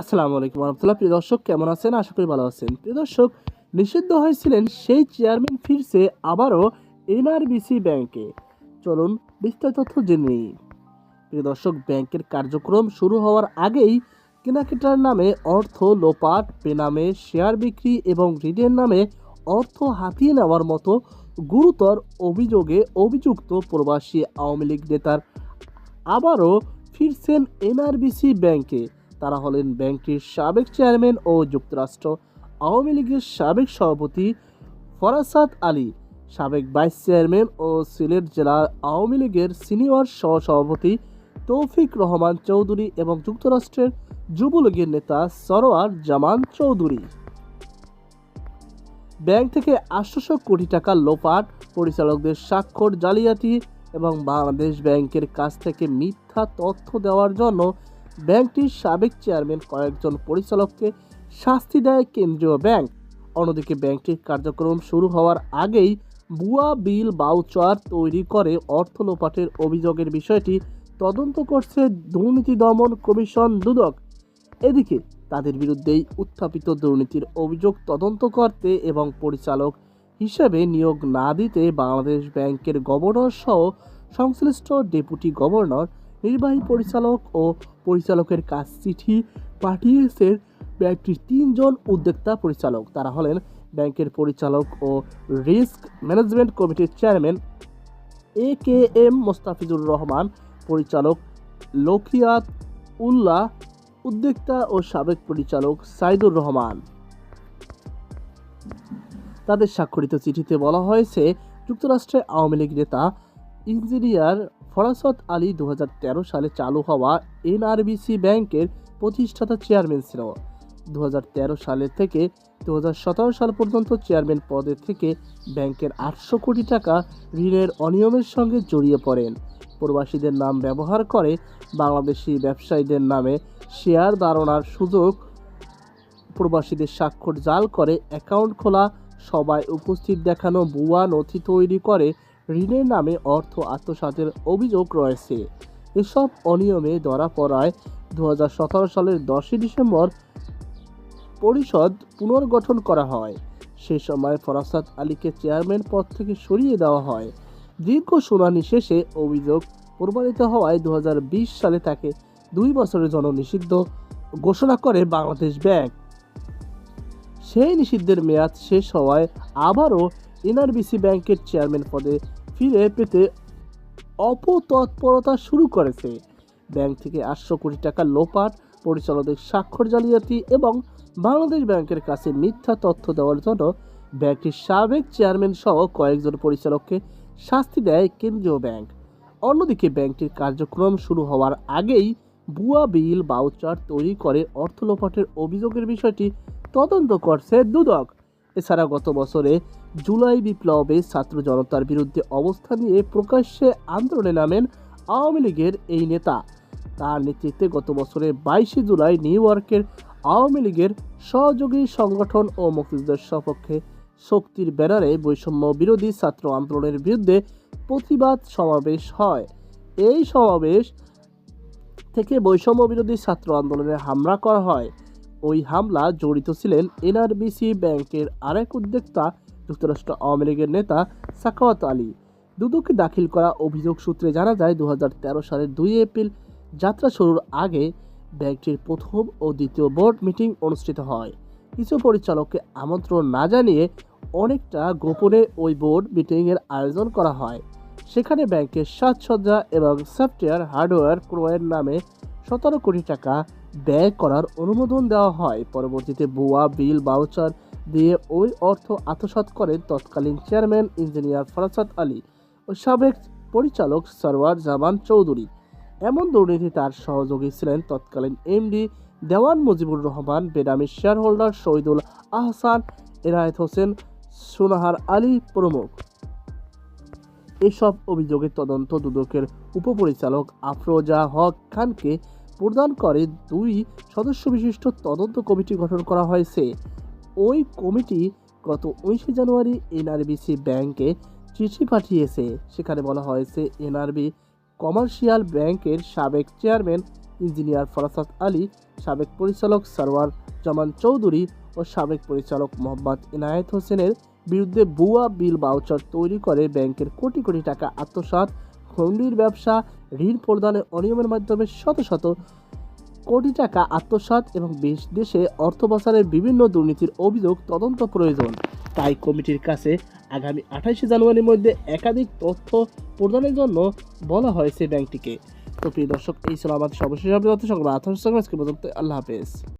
আসসালামু আলাইকুম রহমতুল্লাহ। প্রিয় দর্শক, কেমন আছেন? আশা করি ভালো আছেন। প্রিয় দর্শক, নিষিদ্ধ হয়েছিলেন সেই চেয়ারম্যান ফিরছে আবারও এনআরবিসি ব্যাংকে। চলুন বিস্তারিত তথ্য জেনে নিই। প্রিয় দর্শক, ব্যাংকের কার্যক্রম শুরু হওয়ার আগেই কেনাকাটার নামে অর্থ লোপাট, বেনামে শেয়ার বিক্রি এবং ঋণের নামে অর্থ হাতিয়ে নেওয়ার মতো গুরুতর অভিযোগে অভিযুক্ত প্রবাসী আওয়ামী লীগ নেতার আবারও ফিরছেন এনআরবিসি ব্যাংকে। তারা হলেন ব্যাংকটির সাবেক চেয়ারম্যান ও যুক্তরাষ্ট্র আওয়ামী লীগের সাবেক সভাপতি ফরাসাত আলী, সাবেক ভাইস চেয়ারম্যান ও সিলেট জেলা আওয়ামী লীগের সিনিয়র সহসভাপতি তৌফিক রহমান চৌধুরী এবং যুক্তরাষ্ট্রের যুবলীগের নেতা সরোয়ার জামান চৌধুরী। ব্যাংক থেকে আটশোশো কোটি টাকা লোপাট, পরিচালকদের স্বাক্ষর জালিয়াতি এবং বাংলাদেশ ব্যাংকের কাছ থেকে মিথ্যা তথ্য দেওয়ার জন্য ব্যাংকটির সাবেক চেয়ারম্যান কয়েকজন পরিচালককে শাস্তি দেয় কেন্দ্রীয় ব্যাংক। অন্যদিকে ব্যাংকটির কার্যক্রম শুরু হওয়ার আগেই ভুয়া বিল বাউচার তৈরি করে অর্থ লোপাটের অভিযোগের বিষয়টি তদন্ত করছে দুর্নীতি দমন কমিশন দুদক। এদিকে তাদের বিরুদ্ধেই উত্থাপিত দুর্নীতির অভিযোগ তদন্ত করতে এবং পরিচালক হিসেবে নিয়োগ না দিতে বাংলাদেশ ব্যাংকের গভর্নর সহ সংশ্লিষ্ট ডেপুটি গভর্নর নির্বাহী পরিচালক ও পরিচালকের কাছ চিঠি পাঠিয়েছেন ব্যাংকটির তিনজন উদ্যোক্তা পরিচালক। তারা হলেন ব্যাংকের পরিচালক ও রিস্ক ম্যানেজমেন্ট কমিটির chairman A K M Mostafizur Rahman, পরিচালক লখিয়াত উল্লাহ, উদ্যোক্তা ও সাবেক পরিচালক সাইদুর রহমান। তাদের স্বাক্ষরিত চিঠিতে বলা হয়েছে, যুক্তরাষ্ট্রের আওয়ামী লীগ নেতা ইঞ্জিনিয়ার ফরাসত আলী দু হাজার তেরো সালে চালু হওয়া এনআরবিসি ব্যাংকের প্রতিষ্ঠাতা চেয়ারম্যান ছিল। দু সালে থেকে দু হাজার সতেরো সাল পর্যন্ত চেয়ারম্যান পদে থেকে ব্যাংকের আটশো কোটি টাকা ঋণের অনিয়মের সঙ্গে জড়িয়ে পড়েন। প্রবাসীদের নাম ব্যবহার করে বাংলাদেশি ব্যবসায়ীদের নামে শেয়ার ধারণার সুযোগ প্রবাসীদের স্বাক্ষর জাল করে অ্যাকাউন্ট খোলা সবাই উপস্থিত দেখানো ভুয়া নথি তৈরি করে ঋণের নামে অর্থ আত্মসাতের অভিযোগ রয়েছে। এসব অনিয়মে ধরা পড়ায় দু হাজার সতেরো সালের দশই ডিসেম্বর পরিষদ পুনর্গঠন করা হয়। সে সময় ফরাসাত আলীকে চেয়ারম্যান পদ থেকে সরিয়ে দেওয়া হয়। দীর্ঘ শুনানি শেষে অভিযোগ প্রমাণিত হওয়ায় দু হাজার বিশ সালে তাকে দুই বছরের জন্য নিষিদ্ধ ঘোষণা করে বাংলাদেশ ব্যাংক। সেই নিষিদ্ধের মেয়াদ শেষ হওয়ায় আবারও এনআরবিসি ব্যাংকের চেয়ারম্যান পদে ফিরে পেতে অপতৎপরতা শুরু করেছে। ব্যাংক থেকে আটশো কোটি টাকা লোপাট পরিচালকদের স্বাক্ষর জালিয়াতি এবং বাংলাদেশ ব্যাংকের কাছে মিথ্যা তথ্য দেওয়ার জন্য ব্যাংকটির সাবেক চেয়ারম্যান সহ কয়েকজন পরিচালককে শাস্তি দেয় কেন্দ্রীয় ব্যাংক। অন্যদিকে ব্যাংকটির কার্যক্রম শুরু হওয়ার আগেই ভুয়া বিল বাউচার তৈরি করে অর্থ লোপাটের অভিযোগের বিষয়টি তদন্ত করছে দুদক। এছাড়া গত বছরে জুলাই বিপ্লবে ছাত্র জনতার বিরুদ্ধে অবস্থান নিয়ে প্রকাশ্যে আন্দোলনে নামেন আওয়ামী লীগের এই নেতা। তার নেতৃত্বে গত বছরের বাইশে জুলাই নিউ ইয়র্কের আওয়ামী লীগের সহযোগী সংগঠন ও মুক্তিযুদ্ধের সপক্ষে শক্তির ব্যানারে বৈষম্য বিরোধী ছাত্র আন্দোলনের বিরুদ্ধে প্রতিবাদ সমাবেশ হয়। এই সমাবেশ থেকে বৈষম্য বিরোধী ছাত্র আন্দোলনে হামলা করা হয়। ওই হামলা জড়িত ছিলেন এনআরবিসি ব্যাংকের আরেক উদ্যোক্তা, যুক্তরাষ্ট্র আওয়ামী লীগের নেতা সাখাওয়াত আলী। দুদকে দাখিল করা অভিযোগ সূত্রে জানা যায় দু হাজার তেরো সালের দুই এপ্রিল যাত্রা শুরুর আগে ব্যাংকটির প্রথম ও দ্বিতীয় বোর্ড মিটিং অনুষ্ঠিত হয়। কিছু পরিচালককে আমন্ত্রণ না জানিয়ে অনেকটা গোপনে ওই বোর্ড মিটিংয়ের আয়োজন করা হয়। সেখানে ব্যাংকের সাজসজ্জা এবং সফটওয়্যার হার্ডওয়্যার ক্রয়ের নামে সতেরো কোটি টাকা ব্যয় করার অনুমোদন দেওয়া হয়। পরবর্তীতে বুয়া বিল বাউচার দিয়ে ওই অর্থ আত্মসাৎ করেন তৎকালীন চেয়ারম্যান ইঞ্জিনিয়ার ফরাসাত আলী ও সাবেক পরিচালক সরওয়ার জামান চৌধুরী। এমন দুর্নীতি তার সহযোগী ছিলেন তৎকালীন এমডি দেওয়ান মুজিবুর রহমান, বেনামি শেয়ার হোল্ডার শহীদুল আহসান, এনায়েত হোসেন, সোনাহার আলী প্রমুখ। এসব অভিযোগের তদন্ত দুদকের উপপরিচালক আফরোজা হক খানকে প্রদান করে দুই সদস্য বিশিষ্ট তদন্ত কমিটি গঠন করা হয়েছে। ওই কমিটি গত উনিশে জানুয়ারি এনআরবিসি ব্যাংকে চিঠি পাঠিয়েছে। সেখানে বলা হয়েছে, এনআরবি কমার্শিয়াল ব্যাংকের সাবেক চেয়ারম্যান ইঞ্জিনিয়ার ফরাসাত আলী, সাবেক পরিচালক সরওয়ার জামান চৌধুরী ও সাবেক পরিচালক মোহাম্মদ এনায়েত হোসেনের বিরুদ্ধে ভুয়া বিল বাউচার তৈরি করে ব্যাংকের কোটি কোটি টাকা আত্মসাৎ হুন্ডির ব্যবসা, ঋণ প্রদানে অনিয়মের মাধ্যমে শত শত কোটি টাকা আত্মসাৎ এবং দেশ অর্থ পাচারের বিভিন্ন দুর্নীতির অভিযোগ তদন্ত প্রয়োজন। তাই কমিটির কাছে আগামী আঠাশে জানুয়ারির মধ্যে একাধিক তথ্য প্রদানের জন্য বলা হয়েছে ব্যাংকটিকে। তো প্রিয় দর্শক, এই ছিল আমাদের সর্বশেষ সংবাদ। আল্লাহ হাফেজ।